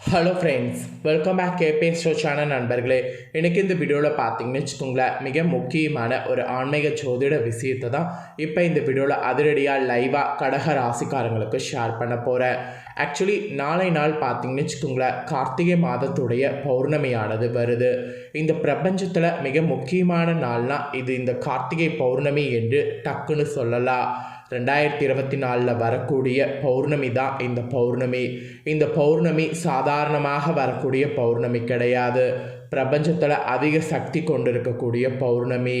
Hello friends welcome back கேபே ஷோச்சான channel நண்பர்களே. எனக்கு இந்த வீடியோவில் பார்த்தீங்கன்னு வச்சுக்கோங்களேன் மிக முக்கியமான ஒரு ஆன்மீக ஜோதிட விஷயத்தை தான் இப்போ இந்த வீடியோவில் அதிரடியாக லைவாக கடக ராசிக்காரங்களுக்கு ஷேர் பண்ண போகிறேன் ஆக்சுவலி நாளை நாள் பார்த்தீங்கன்னு வச்சுக்கோங்களேன் கார்த்திகை மாதத்துடைய பௌர்ணமியானது வருது. இந்த பிரபஞ்சத்தில் மிக முக்கியமான நாள்னால் இது இந்த கார்த்திகை பௌர்ணமி என்று டக்குன்னு சொல்லலாம். ரெண்டாயிரத்தி இருபத்தி நாலில் வரக்கூடிய பௌர்ணமி தான் இந்த பௌர்ணமி. இந்த பௌர்ணமி சாதாரணமாக வரக்கூடிய பௌர்ணமி கிடையாது. பிரபஞ்சத்தில் அதிக சக்தி கொண்டிருக்கக்கூடிய பௌர்ணமி.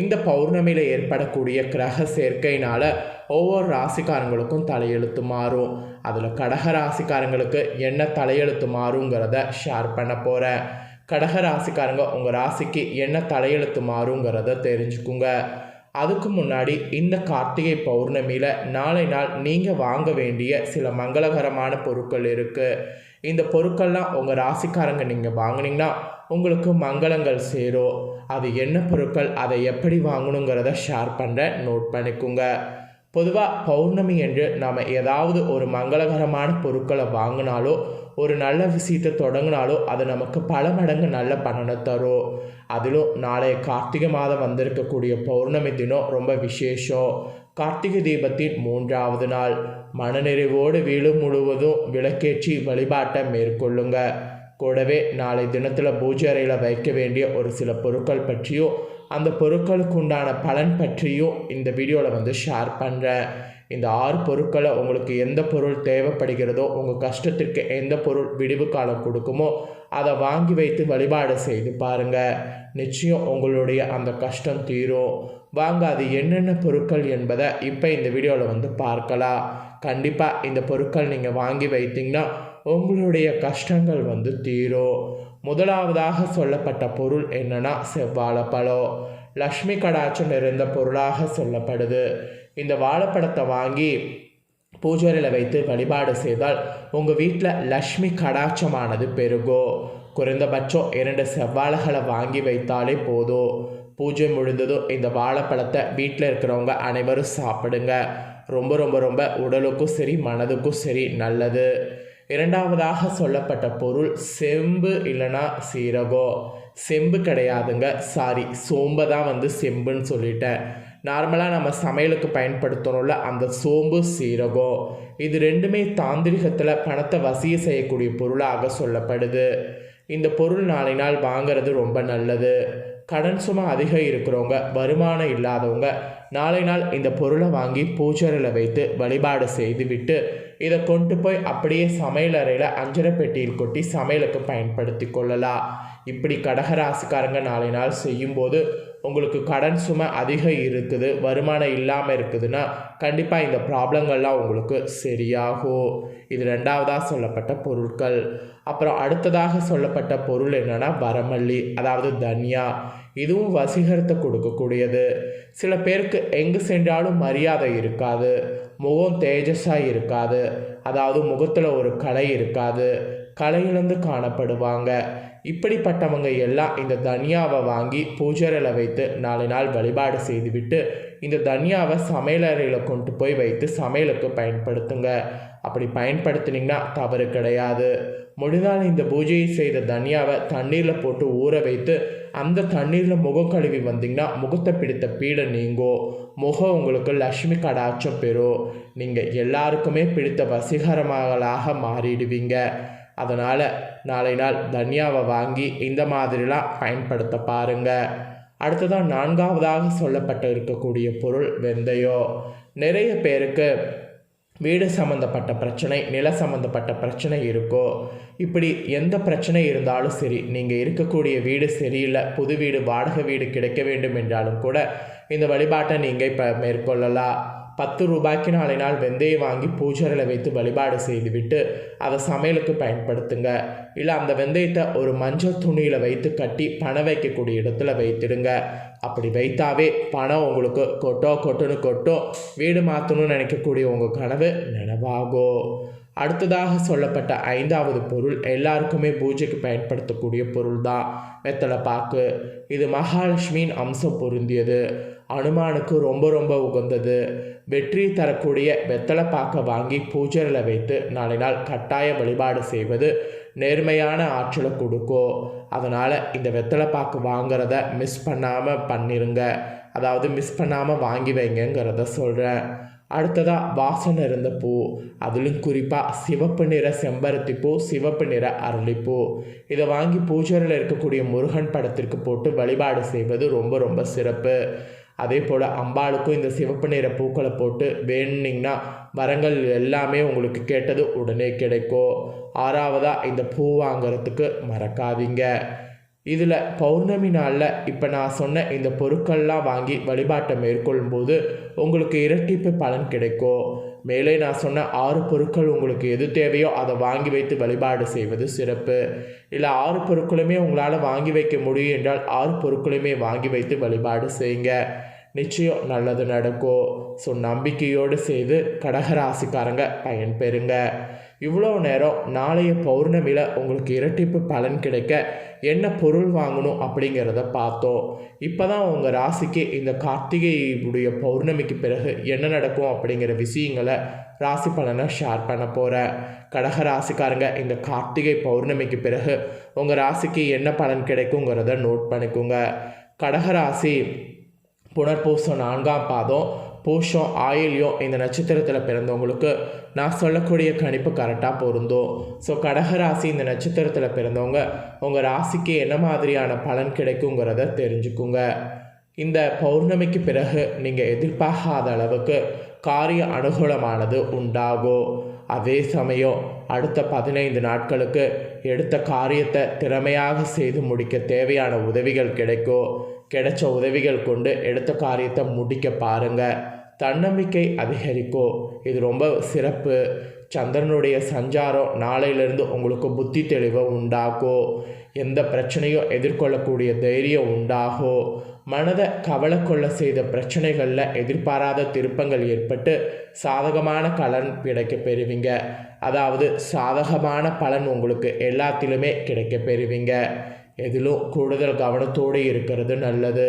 இந்த பௌர்ணமியில் ஏற்படக்கூடிய கிரக சேர்க்கையினால் ஒவ்வொரு ராசிக்காரங்களுக்கும் தலையெழுத்து மாறும். அதில் கடக ராசிக்காரங்களுக்கு என்ன தலையெழுத்து மாறுங்கிறத ஷேர் பண்ண போகிறேன் கடக ராசிக்காரங்க உங்கள் ராசிக்கு என்ன தலையெழுத்து மாறுங்கிறத தெரிஞ்சுக்குங்க. அதுக்கு முன்னாடி இந்த கார்த்திகை பௌர்ணமியில் நாளை நாள் நீங்கள் வாங்க வேண்டிய சில மங்களகரமான பொருட்கள் இருக்குது இந்த பொருட்கள்லாம் உங்கள் ராசிக்காரங்க நீங்கள் வாங்கினீங்கன்னா உங்களுக்கு மங்களங்கள் சேரும். அது என்ன பொருட்கள் அதை எப்படி வாங்கணுங்கிறத ஷேர் பண்ணுறேன் நோட் பண்ணிக்கோங்க. பொதுவாக பௌர்ணமி என்று நாம் ஏதாவது ஒரு மங்களகரமான பொருட்களை வாங்கினாலோ ஒரு நல்ல விஷயத்தை தொடங்கினாலோ அது நமக்கு பல மடங்கு நல்ல பலனை தரும் அதிலும் நாளைய கார்த்திகை மாதம் வந்திருக்கக்கூடிய பௌர்ணமி தினம் ரொம்ப விசேஷம். கார்த்திகை தீபத்தின் மூன்றாவது நாள். மனநிறைவோடு வீடு முழுவதும் விளக்கேற்றி வழிபாட்டை மேற்கொள்ளுங்க. கூடவே நாளை தினத்தில் பூஜை அறையில் வைக்க வேண்டிய ஒரு சில பொருட்கள் பற்றியும் அந்த பொருட்களுக்கு உண்டான பலன் பற்றியும் இந்த வீடியோவில் வந்து ஷேர் பண்ணுறேன் இந்த ஆறு பொருட்களை உங்களுக்கு எந்த பொருள் தேவைப்படுகிறதோ உங்கள் கஷ்டத்திற்கு எந்த பொருள் விடிவு காலம் கொடுக்குமோ அதை வாங்கி வைத்து வழிபாடு செய்து பாருங்கள் நிச்சயம் உங்களுடைய அந்த கஷ்டம் தீரும். வாங்க அது என்னென்ன பொருட்கள் என்பதை இப்போ இந்த வீடியோவில் வந்து பார்க்கலாம். கண்டிப்பாக இந்த பொருட்கள் நீங்கள் வாங்கி வைத்தீங்கன்னா உங்களுடைய கஷ்டங்கள் வந்து தீரும். முதலாவதாக சொல்லப்பட்ட பொருள் என்னன்னா செவ்வாழைப்பழம் லக்ஷ்மி கடாட்சம் நிறைந்த பொருளாக சொல்லப்படுது. இந்த வாழைப்பழத்தை வாங்கி பூஜையில் வைத்து வழிபாடு செய்தால் உங்கள் வீட்டில் லக்ஷ்மி கடாட்சமானது பெருகும் குறைந்தபட்சம் இரண்டு செவ்வாழைகளை வாங்கி வைத்தாலே போதும் பூஜை முடிந்ததும் இந்த வாழைப்பழத்தை வீட்டில் இருக்கிறவங்க அனைவரும் சாப்பிடுங்க. ரொம்ப ரொம்ப ரொம்ப உடலுக்கும் சரி மனதுக்கும் சரி நல்லது. இரண்டாவதாக சொல்லப்பட்ட பொருள் செம்பு இல்லைன்னா சீரகம் செம்பு கிடையாதுங்க. சாரி சோம்பை தான் வந்து செம்புன்னு சொல்லிட்டேன். நார்மலாக நம்ம சமையலுக்கு பயன்படுத்தணும்ல அந்த சோம்பு சீரகம் இது ரெண்டுமே தாந்திரிகத்தில் பணத்தை வசிய செய்யக்கூடிய பொருளாக சொல்லப்படுது. இந்த பொருள் நாளை நாள் வாங்கிறது ரொம்ப நல்லது. கடன் சுமை அதிகம் இருக்கிறவங்க வருமானம் இல்லாதவங்க நாளை நாள் இந்த பொருளை வாங்கி பூஜையில் வைத்து வழிபாடு செய்துவிட்டு இதை கொண்டு போய் அப்படியே சமையல் அறையில் அஞ்சரை பெட்டியில் கொட்டி சமையலுக்கு பயன்படுத்தி கொள்ளலாம். இப்படி கடகராசிக்காரங்க நாளை நாள் செய்யும்போது உங்களுக்கு கடன் சுமை அதிகம் இருக்குது வருமானம் இல்லாமல் இருக்குதுன்னா கண்டிப்பாக இந்த ப்ராப்ளங்கள்லாம் உங்களுக்கு சரியாகும். இது ரெண்டாவதாக சொல்லப்பட்ட பொருட்கள். அப்புறம் அடுத்ததாக சொல்லப்பட்ட பொருள் என்னென்னா வரமல்லி அதாவது தனியா. இதுவும் வசீகரத்தை கொடுக்கக்கூடியது. சில பேருக்கு எங்கு சென்றாலும் மரியாதை இருக்காது. முகம் தேஜஸாக இருக்காது. அதாவது முகத்தில் ஒரு கலை இருக்காது. கலையிலிருந்து காணப்படுவாங்க. இப்படிப்பட்டவங்க எல்லாம் இந்த தனியாவை வாங்கி பூஜையில் வைத்து நாலு நாள் வழிபாடு செய்துவிட்டு இந்த தனியாவை சமையலறையில் கொண்டு போய் வைத்து சமையலுக்கு பயன்படுத்துங்க. அப்படி பயன்படுத்தினீங்கன்னா தவறு கிடையாது. முடிந்தால் இந்த பூஜையை செய்த தனியாவை தண்ணீரில் போட்டு ஊற வைத்து அந்த தண்ணீரில் முகம் கழுவி வந்தீங்கன்னா முகத்தை பிடித்த பீடை நீங்கும் முகம் உங்களுக்கு லக்ஷ்மி கடாட்சம் பெறும் நீங்கள் எல்லாருக்குமே பிடித்த வசீகரமாகலாக மாறிடுவீங்க. அதனால் நாளை நாள் தனியாவை வாங்கி இந்த மாதிரிலாம் பயன்படுத்த பாருங்கள் அடுத்ததான் நான்காவதாக சொல்லப்பட்டு இருக்கக்கூடிய பொருள் வெந்தயம் நிறைய பேருக்கு வீடு சம்மந்தப்பட்ட பிரச்சனை நில சம்மந்தப்பட்ட பிரச்சனை இருக்கோ இப்படி எந்த பிரச்சனை இருந்தாலும் சரி நீங்கள் இருக்கக்கூடிய வீடு சரியில்லை புது வீடு வாடகை வீடு கிடைக்க வேண்டும் என்றாலும் கூட இந்த வழிபாட்டை நீங்கள் இப்போ மேற்கொள்ளலாம். பத்து ரூபாய்க்கு நாளை நாள் வெந்தயம் வாங்கி பூஜையில் வைத்து வழிபாடு செய்துவிட்டு அதை சமையலுக்கு பயன்படுத்துங்க. இல்லை அந்த வெந்தயத்தை ஒரு மஞ்சள் துணியில் வைத்து கட்டி பணம் வைக்கக்கூடிய இடத்துல வைத்திடுங்க. அப்படி வைத்தாவே பணம் உங்களுக்கு கொட்டோ கொட்டுன்னு கொட்டோ வீடு மாற்றணும்னு நினைக்கக்கூடிய உங்கள் கனவு நினைவாகும் அடுத்ததாக சொல்லப்பட்ட ஐந்தாவது பொருள் எல்லாருக்குமே பூஜைக்கு பயன்படுத்தக்கூடிய பொருள் தான் வெத்தலை பாக்கு. இது மகாலட்சுமியின் அம்சம் பொருந்தியது. அனுமானுக்கு ரொம்ப ரொம்ப உகந்தது. வெற்றி தரக்கூடிய வெத்தலை பாக்க வாங்கி பூஜையில் வைத்து நாளை நாள் கட்டாய வழிபாடு செய்வது நேர்மையான ஆற்றலை கொடுக்கும் அதனால் இந்த வெத்தலை பாக்கு வாங்குறத மிஸ் பண்ணாமல் பண்ணிருங்க. அதாவது மிஸ் பண்ணாமல் வாங்கி வைங்கங்கிறத சொல்கிறேன் அடுத்ததாக வாசனை இருந்த பூ. அதிலும் குறிப்பாக சிவப்பு நிற செம்பருத்தி பூ சிவப்பு நிற அரளிப்பூ. இதை வாங்கி பூஜையில் இருக்கக்கூடிய முருகன் படத்திற்கு போட்டு வழிபாடு செய்வது ரொம்ப ரொம்ப சிறப்பு. அதே போல் அம்பாளுக்கும் இந்த சிவப்பு நிற பூக்களை போட்டு வேணுனிங்கன்னா வரங்கள் எல்லாமே உங்களுக்கு கேட்டது உடனே கிடைக்கும் ஆறாவதாக இந்த பூ வாங்குறதுக்கு மறக்காதீங்க. இதில் பௌர்ணமி நாளில் இப்போ நான் சொன்ன இந்த பொருட்கள்லாம் வாங்கி வழிபாட்டை மேற்கொள்ளும்போது உங்களுக்கு இரட்டிப்பு பலன் கிடைக்கும் மேலே நான் சொன்ன ஆறு பொருட்கள் உங்களுக்கு எது தேவையோ அதை வாங்கி வைத்து வழிபாடு செய்வது சிறப்பு. இல்லை ஆறு பொருட்களுமே உங்களால் வாங்கி வைக்க முடியும் என்றால் ஆறு பொருட்களுமே வாங்கி வைத்து வழிபாடு செய்யுங்க. நிச்சயம் நல்லது நடக்கும். ஸோ நம்பிக்கையோடு செய்து கடகராசிக்காரங்க பயன்பெறுங்க. இவ்வளோ நேரம் நாளைய பௌர்ணமியில் உங்களுக்கு இரட்டிப்பு பலன் கிடைக்க என்ன பொருள் வாங்கணும் அப்படிங்கிறத பார்த்தோம். இப்போ தான் உங்கள் ராசிக்கு இந்த கார்த்திகையுடைய பௌர்ணமிக்கு பிறகு என்ன நடக்கும் அப்படிங்கிற விஷயங்களை ராசி பலனை ஷேர் பண்ண போகிறேன் கடக ராசிக்காரங்க இந்த கார்த்திகை பௌர்ணமிக்கு பிறகு உங்கள் ராசிக்கு என்ன பலன் கிடைக்குங்கிறத நோட் பண்ணிக்கோங்க. கடகராசி புனர்பூசம் நான்காம் பாதம் பூஷம் ஆயில்யம் இந்த நட்சத்திரத்தில் பிறந்தவங்களுக்கு நான் சொல்லக்கூடிய கணிப்பு கரெக்டாக பொருந்தும். ஸோ கடகராசி இந்த நட்சத்திரத்தில் பிறந்தவங்க உங்கள் ராசிக்கு என்ன மாதிரியான பலன் கிடைக்குங்கிறத தெரிஞ்சுக்குங்க. இந்த பௌர்ணமிக்கு பிறகு நீங்கள் எதிர்பார்க்காத அளவுக்கு காரிய அனுகூலமானது உண்டாகும். அதே சமயம் அடுத்த பதினைந்து நாட்களுக்கு எடுத்த காரியத்தை திறமையாக செய்து முடிக்க தேவையான உதவிகள் கிடைக்கும். கிடைச்ச உதவிகள் கொண்டு எடுத்த காரியத்தை முடிக்க பாருங்கள் தன்னம்பிக்கை அதிகரிக்கும் இது ரொம்ப சிறப்பு. சந்திரனுடைய சஞ்சாரம் நாளையிலிருந்து உங்களுக்கு புத்தி தெளிவை உண்டாகும் எந்த பிரச்சனையும் எதிர்கொள்ளக்கூடிய தைரியம் உண்டாகும் மனதை கவலை கொள்ள செய்த பிரச்சனைகளில் எதிர்பாராத திருப்பங்கள் ஏற்பட்டு சாதகமான பலன் கிடைக்க பெறுவீங்க. அதாவது சாதகமான பலன் உங்களுக்கு எல்லாத்திலுமே கிடைக்க பெறுவீங்க. எதிலும் கூடுதல் கவனத்தோடு இருக்கிறது நல்லது.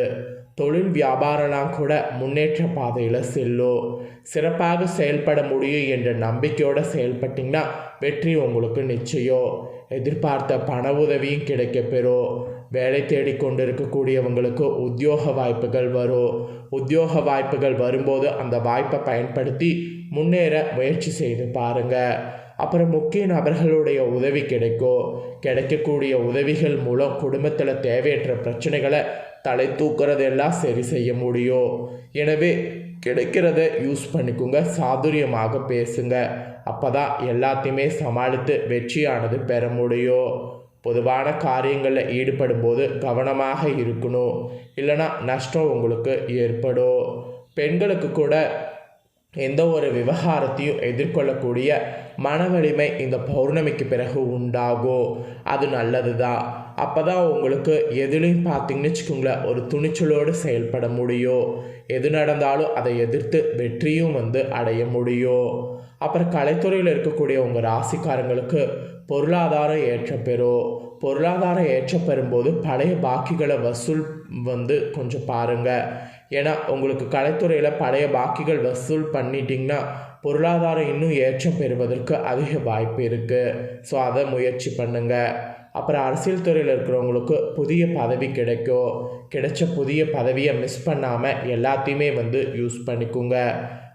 தொழில் வியாபாரம்லாம் கூட முன்னேற்ற பாதையில் செல்லும் சிறப்பாக செயல்பட முடியும் என்ற நம்பிக்கையோடு செயல்பட்டிங்கன்னா வெற்றி உங்களுக்கு நிச்சயம் எதிர்பார்த்த பண உதவியும் கிடைக்கப்பெறும் வேலை தேடி கொண்டு இருக்கக்கூடியவங்களுக்கு உத்தியோக வாய்ப்புகள் வரும் உத்தியோக வாய்ப்புகள் வரும்போது அந்த வாய்ப்பை பயன்படுத்தி முன்னேற முயற்சி செய்து பாருங்கள் அப்புறம் முக்கிய நபர்களுடைய உதவி கிடைக்கும் கிடைக்கக்கூடிய உதவிகள் மூலம் குடும்பத்தில் தேவையற்ற பிரச்சனைகளை தலை தூக்குறதெல்லாம் சரி செய்ய முடியும் எனவே கிடைக்கிறத யூஸ் பண்ணிக்கோங்க சாதுரியமாக பேசுங்க. அப்போ தான் எல்லாத்தையுமே சமாளித்து வெற்றியானது பெற முடியும் பொதுவான காரியங்களில் ஈடுபடும் போது கவனமாக இருக்கணும். இல்லைனா நஷ்டம் உங்களுக்கு ஏற்படும். பெண்களுக்கு கூட எந்த ஒரு விவகாரத்தையும் எதிர்கொள்ளக்கூடிய மன வலிமை இந்த பௌர்ணமிக்கு பிறகு உண்டாகும் அது நல்லது தான் அப்போ தான் உங்களுக்கு எதுலையும் பார்த்தீங்கன்னு வச்சுக்கோங்களேன் ஒரு துணிச்சலோடு செயல்பட முடியும் எது நடந்தாலும் அதை எதிர்த்து வெற்றியும் வந்து அடைய முடியும் அப்புறம் கலைத்துறையில் இருக்கக்கூடிய உங்கள் ராசிக்காரங்களுக்கு பொருளாதாரம் ஏற்றப்பெறும் பொருளாதாரம் ஏற்ற பெறும்போது பழைய பாக்கிகளை வசூல் வந்து கொஞ்சம் பாருங்கள் ஏன்னா உங்களுக்கு கலைத்துறையில் பழைய பாக்கிகள் வசூல் பண்ணிட்டீங்கன்னா பொருளாதாரம் இன்னும் ஏற்றம் பெறுவதற்கு அதிக வாய்ப்பு இருக்குது ஸோ அதை முயற்சி பண்ணுங்கள் அப்புறம் அரசியல் துறையில் இருக்கிறவங்களுக்கு புதிய பதவி கிடைக்கும். கிடைச்ச புதிய பதவியை மிஸ் பண்ணாமல் எல்லாத்தையுமே வந்து யூஸ் பண்ணிக்கோங்க.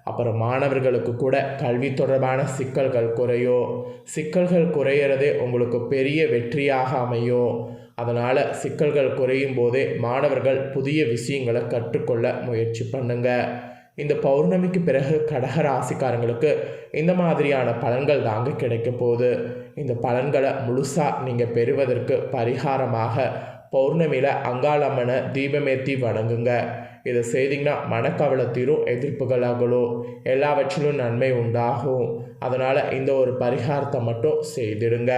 அப்புறம் மாணவர்களுக்கு கூட கல்வி தொடர்பான சிக்கல்கள் குறையும். சிக்கல்கள் குறையிறதே உங்களுக்கு பெரிய வெற்றியாக அமையும். அதனால் சிக்கல்கள் குறையும் போதே மாணவர்கள் புதிய விஷயங்களை கற்றுக்கொள்ள முயற்சி பண்ணுங்க. இந்த பௌர்ணமிக்கு பிறகு கடக ராசிக்காரங்களுக்கு இந்த மாதிரியான பலன்கள் தாங்க கிடைக்க போகுது. இந்த பலன்களை முழுசாக நீங்கள் பெறுவதற்கு பரிகாரமாக பௌர்ணமியில் அங்காளம்மனை தீபமேத்தி வணங்குங்க. இதை செய்திங்கன்னா மனக்கவலை தீரும் எதிர்ப்புகள் எல்லாவற்றிலும் நன்மை உண்டாகும். அதனால் இந்த ஒரு பரிகாரத்தை மட்டும் செய்திடுங்க.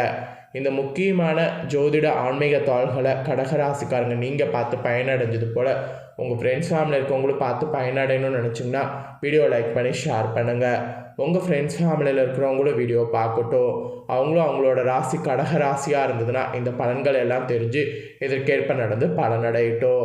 இந்த முக்கியமான ஜோதிட ஆன்மீக தாள்களை கடகராசிக்காரங்க நீங்கள் பார்த்து பயனடைஞ்சது போல் உங்கள் ஃப்ரெண்ட்ஸ் ஃபேமிலி இருக்கவங்களும் பார்த்து பயனடையணும்னு நினச்சிங்கன்னா வீடியோ லைக் பண்ணி ஷேர் பண்ணுங்கள் உங்கள் ஃப்ரெண்ட்ஸ் ஃபேமிலியில் இருக்கிறவங்களும் வீடியோ பார்க்கட்டும். அவங்களும் அவங்களோட ராசி கடக ராசியாக இருந்ததுன்னா இந்த பலன்கள் எல்லாம் தெரிஞ்சு இதற்கேற்ப நடந்து பலனடையட்டும்.